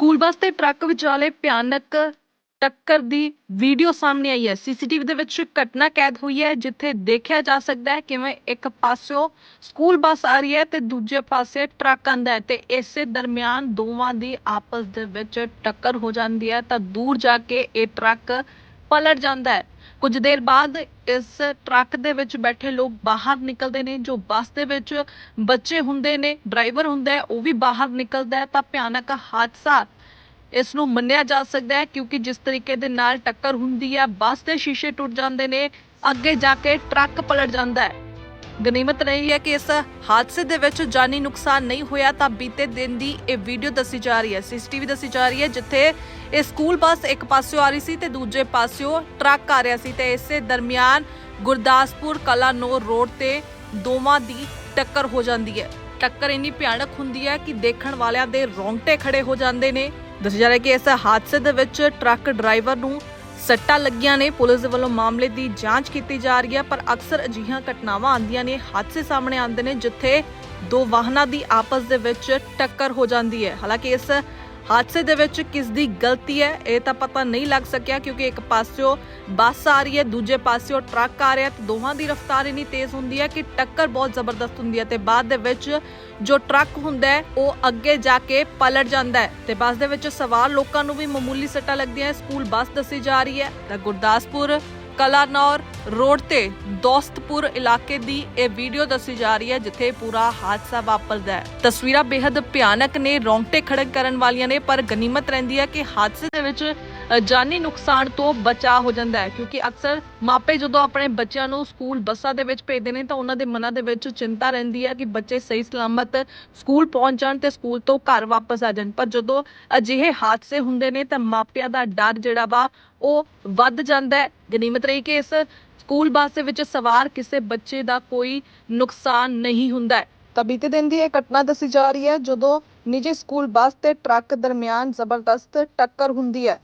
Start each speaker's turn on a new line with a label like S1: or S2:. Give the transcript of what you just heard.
S1: School bus ਤੇ truck ਵਿਚਾਲੇ ਭਿਆਨਕ ਟੱਕਰ ਦੀ ਵੀਡੀਓ ਸਾਹਮਣੇ ਆਈ ਹੈ। ਸੀਸੀਟੀਵੀ ਦੇ ਵਿੱਚ ਘਟਨਾ ਕੈਦ ਹੋਈ ਹੈ, ਜਿੱਥੇ ਦੇਖਿਆ ਜਾ ਸਕਦਾ ਹੈ ਕਿਵੇਂ ਇੱਕ ਪਾਸਿਓਂ ਸਕੂਲ ਬੱਸ ਆ ਰਹੀ ਹੈ ਤੇ ਦੂਜੇ ਪਾਸੇ ਟਰੱਕ ਆਂਦਾ ਹੈ ਤੇ ਇਸੇ ਦਰਮਿਆਨ ਦੋਵਾਂ ਦੀ ਆਪਸ ਦੇ ਵਿੱਚ ਟੱਕਰ ਹੋ ਜਾਂਦੀ ਹੈ ਤਾਂ ਦੂਰ ਜਾ ਕੇ ਇਹ ਟਰੱਕ ਪਲਟ ਜਾਂਦਾ ਹੈ। ਕੁਝ ਦੇਰ ਬਾਅਦ ਇਸ ਟਰੱਕ ਦੇ ਵਿੱਚ ਬੈਠੇ ਲੋਕ ਬਾਹਰ ਨਿਕਲਦੇ ਨੇ, ਜੋ ਬੱਸ ਦੇ ਵਿੱਚ ਬੱਚੇ ਹੁੰਦੇ ਨੇ, ਡਰਾਈਵਰ ਹੁੰਦਾ ਹੈ, ਉਹ ਵੀ ਬਾਹਰ ਨਿਕਲਦਾ ਹੈ, ਤਾਂ ਭਿਆਨਕ ਹਾਦਸਾ ਇਸ ਨੂੰ ਮੰਨਿਆ ਜਾ ਸਕਦਾ ਹੈ, ਕਿਉਂਕਿ ਜਿਸ ਤਰੀਕੇ ਦੇ ਨਾਲ ਟੱਕਰ ਹੁੰਦੀ ਹੈ, ਬੱਸ ਦੇ ਸ਼ੀਸ਼ੇ ਟੁੱਟ ਜਾਂਦੇ ਨੇ, ਅੱਗੇ ਜਾ ਕੇ ਟਰੱਕ ਪਲਟ ਜਾਂਦਾ ਹੈ। ਗਨੀਮਤ ਰਹੀ ਹੈ ਕਿ ਇਸ ਹਾਦਸੇ ਦੇ ਵਿੱਚ ਜਾਨੀ ਨੁਕਸਾਨ ਨਹੀਂ ਹੋਇਆ ਤਾਂ ਬੀਤੇ ਦਿਨ ਦੀ ਇਹ ਵੀਡੀਓ ਦੱਸੀ ਜਾ ਰਹੀ ਹੈ, ਸੀਸੀਟੀਵੀ ਦੱਸੀ ਜਾ ਰਹੀ ਹੈ, ਜਿੱਥੇ ਇਹ ਸਕੂਲ ਬੱਸ ਇੱਕ ਪਾਸਿਓਂ ਆ ਰਹੀ ਸੀ ਤੇ ਦੂਜੇ ਪਾਸਿਓਂ ਟਰੱਕ ਆ ਰਿਹਾ ਸੀ ਤੇ ਇਸੇ ਦਰਮਿਆਨ ਗੁਰਦਾਸਪੁਰ ਕਲਾਨੌਰ ਰੋਡ ਤੇ ਦੋਵਾਂ ਦੀ ਟੱਕਰ ਹੋ ਜਾਂਦੀ ਹੈ। ਟੱਕਰ ਇੰਨੀ ਭਿਆਨਕ ਹੁੰਦੀ ਹੈ ਕਿ ਦੇਖਣ ਵਾਲਿਆਂ ਦੇ ਰੋਂਗਟੇ ਖੜੇ ਹੋ ਜਾਂਦੇ ਨੇ। ਦੱਸਿਆ ਜਾ ਰਿਹਾ ਕਿ ਇਸ ਹਾਦਸੇ ਦੇ ਵਿੱਚ ਟਰੱਕ ਡਰਾਈਵਰ ਨੂੰ ਸੱਟਾਂ ਲੱਗੀਆਂ ਨੇ। ਪੁਲਿਸ ਦੇ ਵੱਲੋਂ ਮਾਮਲੇ ਦੀ ਜਾਂਚ ਕੀਤੀ ਜਾ ਰਹੀ ਹੈ, ਪਰ ਅਕਸਰ ਅਜਿਹੀਆਂ ਘਟਨਾਵਾਂ ਆਉਂਦੀਆਂ ਨੇ, ਹਾਦਸੇ ਸਾਹਮਣੇ ਆਉਂਦੇ ਨੇ, ਜਿੱਥੇ ਦੋ ਵਾਹਨਾਂ ਦੀ ਆਪਸ ਦੇ ਵਿੱਚ ਟੱਕਰ ਹੋ ਜਾਂਦੀ ਹੈ। ਹਾਲਾਂਕਿ ਇਸ ਹਾਦਸੇ ਦੇ ਵਿੱਚ ਕਿਸ ਦੀ ਗਲਤੀ ਹੈ, ਇਹ ਤਾਂ ਪਤਾ ਨਹੀਂ ਲੱਗ ਸਕਿਆ ਕਿਉਂਕਿ ਇੱਕ ਪਾਸਿਓ ਬੱਸ ਆ ਰਹੀ ਹੈ, ਦੂਜੇ ਪਾਸਿਓ ਟਰੱਕ ਆ ਰਿਹਾ ਤੇ ਦੋਹਾਂ ਦੀ ਰਫ਼ਤਾਰ ਇੰਨੀ ਤੇਜ਼ ਹੁੰਦੀ ਹੈ ਕਿ ਟੱਕਰ ਬਹੁਤ ਜ਼ਬਰਦਸਤ ਹੁੰਦੀ ਹੈ ਤੇ ਬਾਅਦ ਦੇ ਵਿੱਚ ਜੋ ਟਰੱਕ ਹੁੰਦਾ ਹੈ, ਉਹ ਅੱਗੇ ਜਾ ਕੇ ਪਲਟ ਜਾਂਦਾ ਹੈ ਤੇ ਬੱਸ ਦੇ ਵਿੱਚ ਸਵਾਰ ਲੋਕਾਂ ਨੂੰ ਵੀ ਮਾਮੂਲੀ ਸੱਟਾਂ ਲੱਗਦੀਆਂ ਸਕੂਲ ਬੱਸ ਦੱਸੀ ਜਾ ਰਹੀ ਹੈ ਤਾਂ ਗੁਰਦਾਸਪੁਰ ਕਲਾਨੌਰ ਰੋਡ ਤੇ ਦੋਸਤਪੁਰ ਇਲਾਕੇ ਦੀ ਇਹ ਵੀਡੀਓ ਦੱਸੀ ਜਾ ਰਹੀ ਹੈ, ਜਿੱਥੇ ਪੂਰਾ ਹਾਦਸਾ ਵਾਪਰਦਾ ਹੈ। ਤਸਵੀਰਾਂ ਬੇहद ਭਿਆਨਕ ਨੇ, ਰੌਂਗਟੇ ਖੜੇ ਕਰਨ ਵਾਲੀਆਂ ਨੇ, ਪਰ ਗਨੀਮਤ ਰਹਿੰਦੀ ਹੈ ਕਿ ਹਾਦਸੇ ਦੇ ਵਿੱਚ ਜਾਨੀ ਨੁਕਸਾਨ ਤੋਂ ਬਚਾਅ ਹੋ ਜਾਂਦਾ ਹੈ, ਕਿਉਂਕਿ ਅਕਸਰ ਮਾਪੇ ਜਦੋਂ ਆਪਣੇ ਬੱਚਿਆਂ ਨੂੰ ਸਕੂਲ ਬੱਸਾਂ ਦੇ ਵਿੱਚ ਭੇਜਦੇ ਨੇ, ਤਾਂ ਉਹਨਾਂ ਦੇ ਮਨਾਂ ਦੇ ਵਿੱਚ ਚਿੰਤਾ ਰਹਿੰਦੀ ਹੈ ਕਿ ਬੱਚੇ ਸਹੀ ਸਲਾਮਤ ਸਕੂਲ ਪਹੁੰਚ ਜਾਣ ਤੇ ਸਕੂਲ ਤੋਂ ਘਰ ਵਾਪਸ ਆ ਜਾਣ। ਪਰ ਜਦੋਂ ਅਜਿਹੇ ਹਾਦਸੇ ਹੁੰਦੇ ਨੇ, ਤਾਂ ਮਾਪਿਆਂ ਦਾ ਡਰ ਜਿਹੜਾ ਵਾ, ਉਹ ਵੱਧ ਜਾਂਦਾ ਹੈ। ਗਨੀਮਤ ਰਹੀ ਕਿ ਇਸ ਸਕੂਲ ਬੱਸ ਦੇ ਵਿੱਚ ਸਵਾਰ ਕਿਸੇ ਬੱਚੇ ਦਾ ਕੋਈ ਨੁਕਸਾਨ ਨਹੀਂ ਹੁੰਦਾ ਹੈ। ਤਾਂ ਬੀਤੇ ਦਿਨ ਦੀ ਇਹ ਘਟਨਾ ਦੱਸੀ ਜਾ ਰਹੀ ਹੈ, ਜਦੋਂ ਨਿੱਜੀ ਸਕੂਲ ਬੱਸ ਤੇ ਟਰੱਕ ਦਰਮਿਆਨ ਜ਼ਬਰਦਸਤ ਟੱਕਰ ਹੁੰਦੀ ਹੈ।